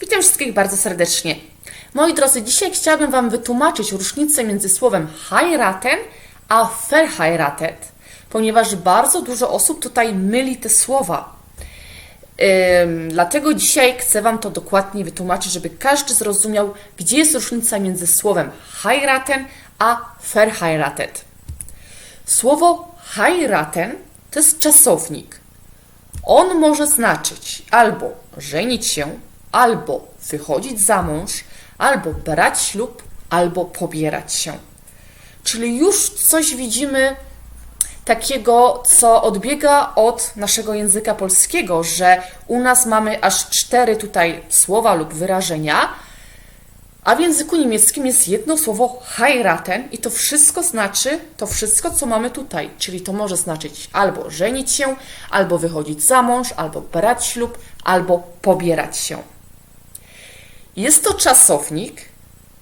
Witam wszystkich bardzo serdecznie. Moi drodzy, dzisiaj chciałabym Wam wytłumaczyć różnicę między słowem heiraten a verheiratet, ponieważ bardzo dużo osób tutaj myli te słowa. Ym, dlatego dzisiaj chcę Wam to dokładnie wytłumaczyć, żeby każdy zrozumiał, gdzie jest różnica między słowem heiraten a verheiratet. Słowo heiraten to jest czasownik. On może znaczyć albo żenić się, albo wychodzić za mąż, albo brać ślub, albo pobierać się. Czyli już coś widzimy takiego, co odbiega od naszego języka polskiego, że u nas mamy aż cztery tutaj słowa lub wyrażenia, a w języku niemieckim jest jedno słowo heiraten i to wszystko znaczy to wszystko, co mamy tutaj. Czyli to może znaczyć albo żenić się, albo wychodzić za mąż, albo brać ślub, albo pobierać się. Jest to czasownik,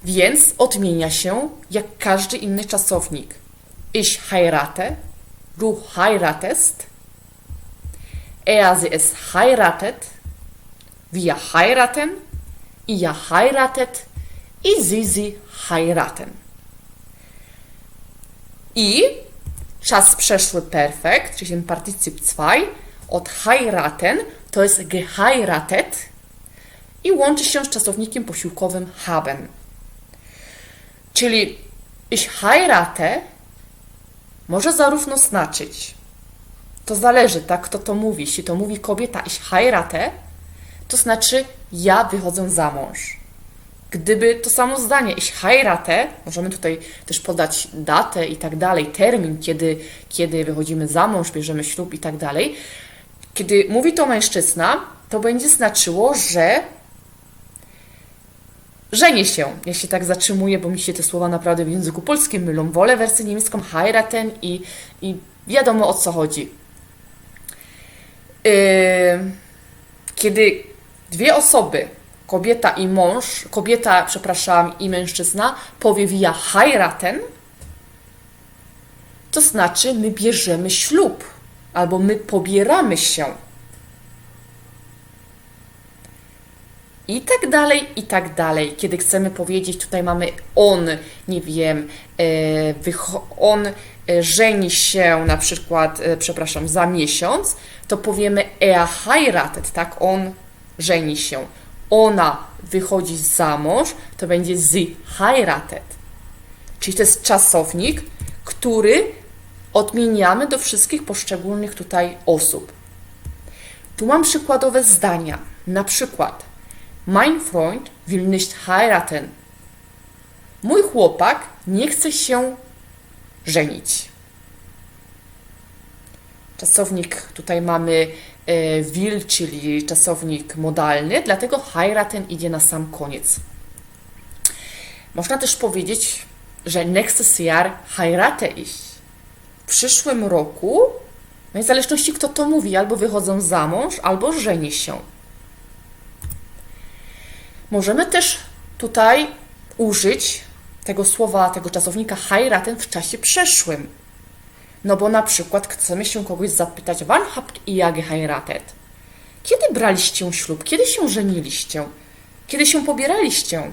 więc odmienia się jak każdy inny czasownik. Ich heirate, du heiratest, er sie es heiratet, wir heiraten, ihr heiratet. I sie sie heiraten. I czas przeszły perfekt, czyli ten partycyp 2 od heiraten to jest geheiratet i łączy się z czasownikiem posiłkowym haben. Czyli ich heirate może zarówno znaczyć, to zależy, tak, kto to mówi. Jeśli to mówi kobieta ich heirate, to znaczy ja wychodzę za mąż. Gdyby to samo zdanie ich heirate, możemy tutaj też podać datę i tak dalej, termin, kiedy, kiedy wychodzimy za mąż, bierzemy ślub i tak dalej. Kiedy mówi to mężczyzna, to będzie znaczyło, że żenię się. Ja się tak zatrzymuję, bo mi się te słowa naprawdę w języku polskim mylą. Wolę wersję niemiecką heiraten i, i wiadomo o co chodzi. Yy, kiedy dwie osoby, kobieta i mąż, kobieta, przepraszam, i mężczyzna, powie via heiraten, to znaczy my bierzemy ślub, albo my pobieramy się. I tak dalej, i tak dalej. Kiedy chcemy powiedzieć, tutaj mamy on, nie wiem, e, on e, żeni się na przykład, e, przepraszam, za miesiąc, to powiemy er heiratet, tak? On żeni się. Ona wychodzi za mąż, to będzie sie heiratet. Czyli to jest czasownik, który odmieniamy do wszystkich poszczególnych tutaj osób. Tu mam przykładowe zdania. Na przykład, mein Freund will nicht heiraten. Mój chłopak nie chce się żenić. Czasownik tutaj mamy e, will, czyli czasownik modalny, dlatego heiraten idzie na sam koniec. Można też powiedzieć, że nächstes Jahr heirate ich. W przyszłym roku, no w zależności kto to mówi, albo wychodzą za mąż, albo żeni się. Możemy też tutaj użyć tego słowa, tego czasownika heiraten w czasie przeszłym. No bo na przykład chcemy się kogoś zapytać, wann habt ihr geheiratet? Kiedy braliście ślub? Kiedy się żeniliście? Kiedy się pobieraliście?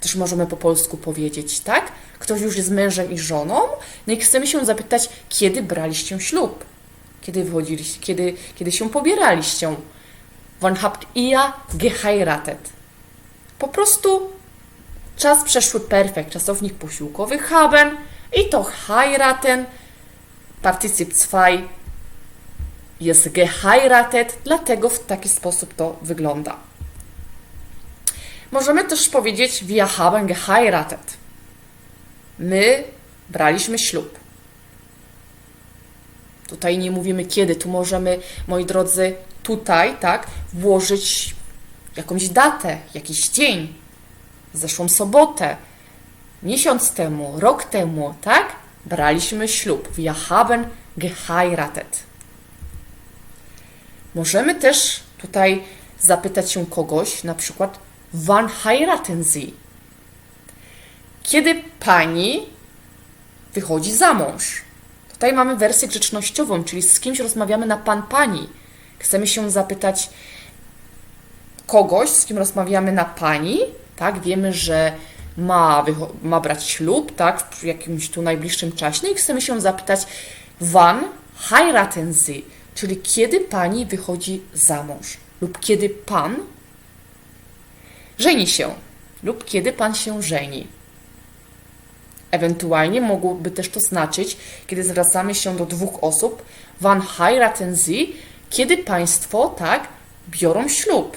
Też możemy po polsku powiedzieć, tak? Ktoś już jest mężem i żoną, no i chcemy się zapytać, kiedy braliście ślub? Kiedy wychodziliście? Kiedy, kiedy się pobieraliście? Wann habt ihr geheiratet? Po prostu czas przeszły perfekt, czasownik posiłkowy haben i to heiraten, partycyp 2 jest geheiratet, dlatego w taki sposób to wygląda. Możemy też powiedzieć wir haben geheiratet. My braliśmy ślub. Tutaj nie mówimy kiedy, tu możemy, moi drodzy, tutaj, tak, włożyć jakąś datę, jakiś dzień, zeszłą sobotę, miesiąc temu, rok temu, tak? Braliśmy ślub. Wir haben geheiratet. Możemy też tutaj zapytać się kogoś, na przykład, wann heiraten Sie? Kiedy pani wychodzi za mąż? Tutaj mamy wersję grzecznościową, czyli z kimś rozmawiamy na pan, pani. Chcemy się zapytać, kogoś, z kim rozmawiamy na pani, tak? Wiemy, że ma, ma brać ślub, tak? W jakimś tu najbliższym czasie. I chcemy się zapytać, wann heiraten Sie? Czyli kiedy pani wychodzi za mąż? Lub kiedy pan żeni się? Lub kiedy pan się żeni? Ewentualnie mogłoby też to znaczyć, kiedy zwracamy się do dwóch osób, wann heiraten Sie, kiedy państwo, tak, biorą ślub.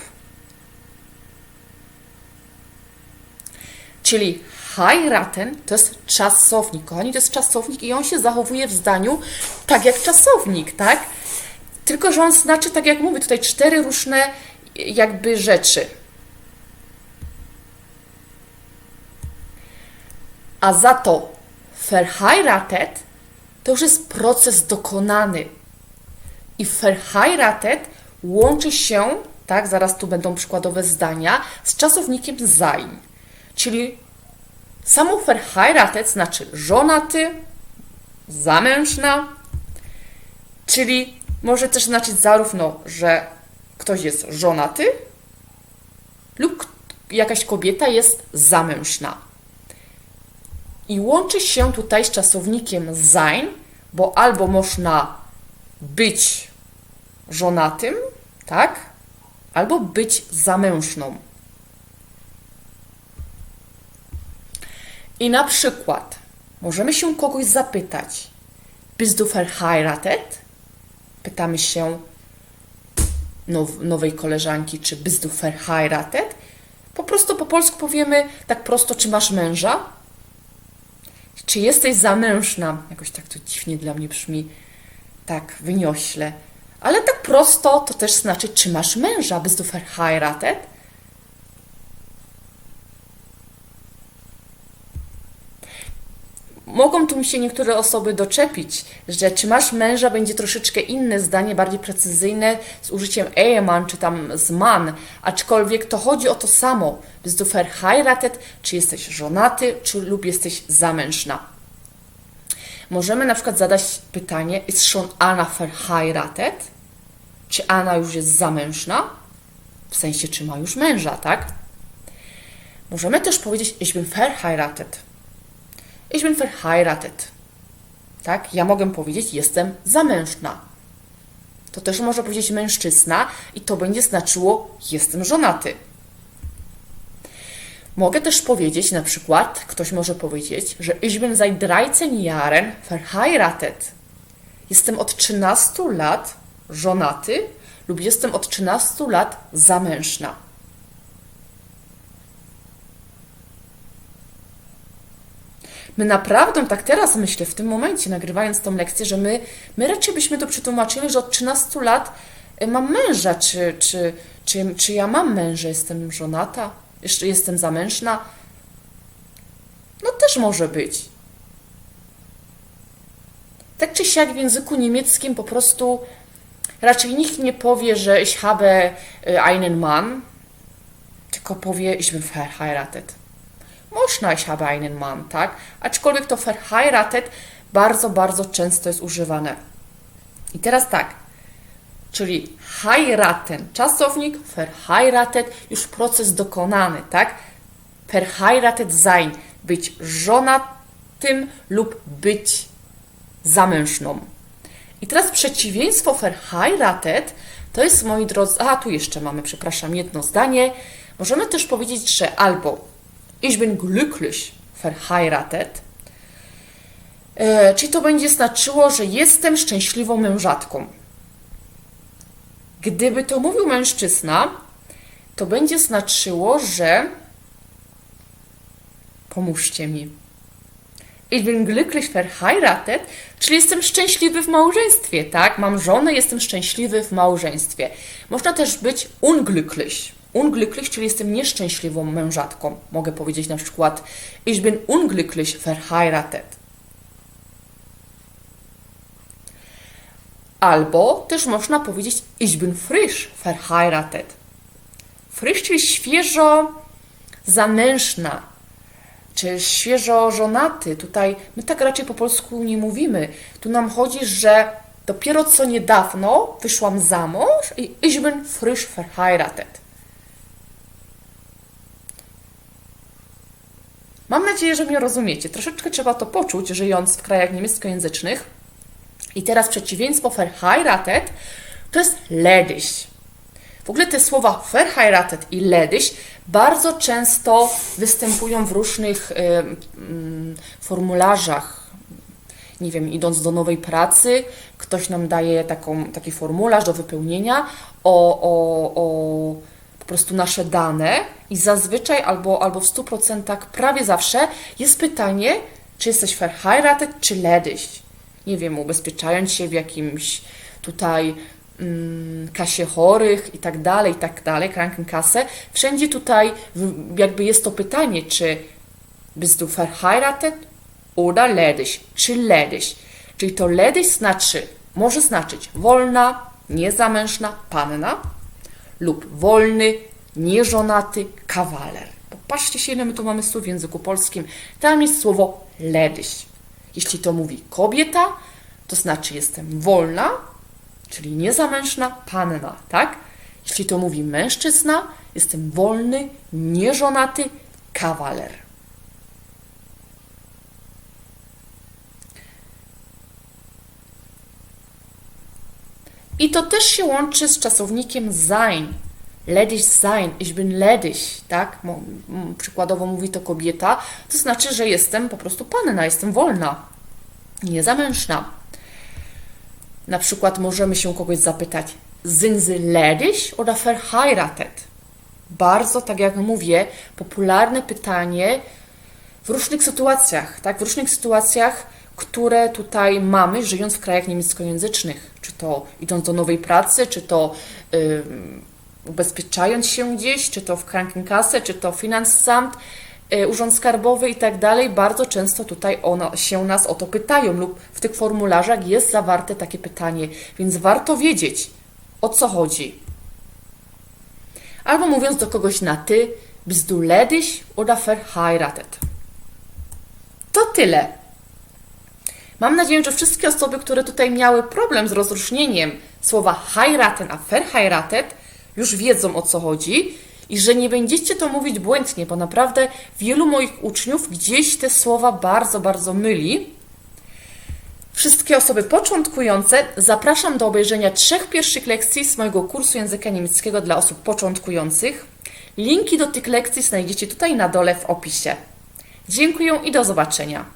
Czyli heiraten to jest czasownik. Kochani, to jest czasownik i on się zachowuje w zdaniu tak jak czasownik, tak? Tylko, że on znaczy, tak jak mówię, tutaj cztery różne jakby rzeczy. A za to verheiratet to już jest proces dokonany. I verheiratet łączy się, tak, zaraz tu będą przykładowe zdania, z czasownikiem sein. Czyli samo verheiratet znaczy żonaty, zamężna, czyli może też znaczyć zarówno, że ktoś jest żonaty lub jakaś kobieta jest zamężna. I łączy się tutaj z czasownikiem sein, bo albo można być żonatym, tak? Albo być zamężną. I na przykład możemy się kogoś zapytać: Bist du verheiratet? Pytamy się now, nowej koleżanki, czy bist du verheiratet? Po prostu po polsku powiemy tak prosto, czy masz męża? Czy jesteś zamężna? Jakoś tak to dziwnie dla mnie brzmi, tak wyniośle. Ale tak prosto to też znaczy, czy masz męża? Bist du verheiratet? Mogą tu mi się niektóre osoby doczepić, że czy masz męża będzie troszeczkę inne zdanie, bardziej precyzyjne z użyciem Ehemann czy tam z man, aczkolwiek to chodzi o to samo. Bist du verheiratet, czy jesteś żonaty, czy lub jesteś zamężna. Możemy na przykład zadać pytanie, ist schon Anna verheiratet? Czy Anna już jest zamężna? W sensie, czy ma już męża, tak? Możemy też powiedzieć, ich bin verheiratet. Ich bin verheiratet. Tak? Ja mogę powiedzieć, jestem zamężna. To też może powiedzieć mężczyzna i to będzie znaczyło, jestem żonaty. Mogę też powiedzieć, na przykład, ktoś może powiedzieć, że ich bin seit 13 Jahren verheiratet. Jestem od 13 lat żonaty lub jestem od 13 lat zamężna. My naprawdę, tak teraz myślę, w tym momencie, nagrywając tą lekcję, że my, my raczej byśmy to przetłumaczyli, że od 13 lat y, mam męża, czy, czy, czy, czy ja mam męża, jestem żonata, jeszcze jestem zamężna. No też może być. Tak czy siak w języku niemieckim po prostu raczej nikt nie powie, że ich habe y, einen Mann, tylko powie, ich bin verheiratet. Można ich habe einen Mann, tak? Aczkolwiek to verheiratet bardzo, bardzo często jest używane. I teraz tak, czyli heiraten, czasownik, verheiratet, już proces dokonany, tak? Verheiratet sein, być żonatym lub być zamężną. I teraz przeciwieństwo verheiratet to jest, moi drodzy, a tu jeszcze mamy, przepraszam, jedno zdanie. Możemy też powiedzieć, że albo ich bin glücklich verheiratet, e, to będzie znaczyło, że jestem szczęśliwą mężatką. Gdyby to mówił mężczyzna, to będzie znaczyło, że pomóżcie mi. Ich bin glücklich verheiratet, czyli jestem szczęśliwy w małżeństwie, tak? Mam żonę, jestem szczęśliwy w małżeństwie. Można też być unglücklich. Unglücklich, czyli jestem nieszczęśliwą mężatką. Mogę powiedzieć na przykład Ich bin unglücklich verheiratet. Albo też można powiedzieć Ich bin frisch verheiratet. Frisch, czyli świeżo zamężna, czy świeżo żonaty. Tutaj my tak raczej po polsku nie mówimy. Tu nam chodzi, że dopiero co niedawno wyszłam za mąż i ich bin frisch verheiratet. Mam nadzieję, że mnie rozumiecie. Troszeczkę trzeba to poczuć, żyjąc w krajach niemieckojęzycznych. I teraz przeciwieństwo verheiratet to jest ledig. W ogóle te słowa verheiratet i ledig bardzo często występują w różnych y, mm, formularzach. Nie wiem, idąc do nowej pracy, ktoś nam daje taką, taki formularz do wypełnienia o, o, o po prostu nasze dane i zazwyczaj albo, albo w 100% prawie zawsze jest pytanie, czy jesteś verheiratet czy ledig. Nie wiem, ubezpieczając się w jakimś tutaj mm, kasie chorych i tak dalej, i tak dalej, Krankenkasse. Wszędzie tutaj jakby jest to pytanie, czy bist du verheiratet oder ledig, czy ledig. Czyli to ledig znaczy, może znaczyć wolna, niezamężna panna lub wolny, nieżonaty kawaler. Popatrzcie się, ile my tu mamy słów w języku polskim. Tam jest słowo ledig. Jeśli to mówi kobieta, to znaczy jestem wolna, czyli niezamężna panna, tak? Jeśli to mówi mężczyzna, jestem wolny, nieżonaty kawaler. I to też się łączy z czasownikiem sein. Ledig sein, ich bin ledig, tak? Przykładowo mówi to kobieta, to znaczy, że jestem po prostu panna, jestem wolna, niezamężna. Na przykład możemy się kogoś zapytać, sind Sie ledig oder verheiratet? Bardzo, tak jak mówię, popularne pytanie w różnych sytuacjach, tak? W różnych sytuacjach, które tutaj mamy, żyjąc w krajach niemieckojęzycznych. Czy to idąc do nowej pracy, czy to ym, ubezpieczając się gdzieś, czy to w Krankenkasse, czy to Finanzamt, y, Urząd Skarbowy i tak dalej. Bardzo często tutaj ono, się nas o to pytają lub w tych formularzach jest zawarte takie pytanie, więc warto wiedzieć, o co chodzi. Albo mówiąc do kogoś na ty, bist du ledig oder verheiratet? To tyle. Mam nadzieję, że wszystkie osoby, które tutaj miały problem z rozróżnieniem słowa heiraten a verheiratet, już wiedzą o co chodzi i że nie będziecie to mówić błędnie, bo naprawdę wielu moich uczniów gdzieś te słowa bardzo, bardzo myli. Wszystkie osoby początkujące zapraszam do obejrzenia trzech pierwszych lekcji z mojego kursu języka niemieckiego dla osób początkujących. Linki do tych lekcji znajdziecie tutaj na dole w opisie. Dziękuję i do zobaczenia.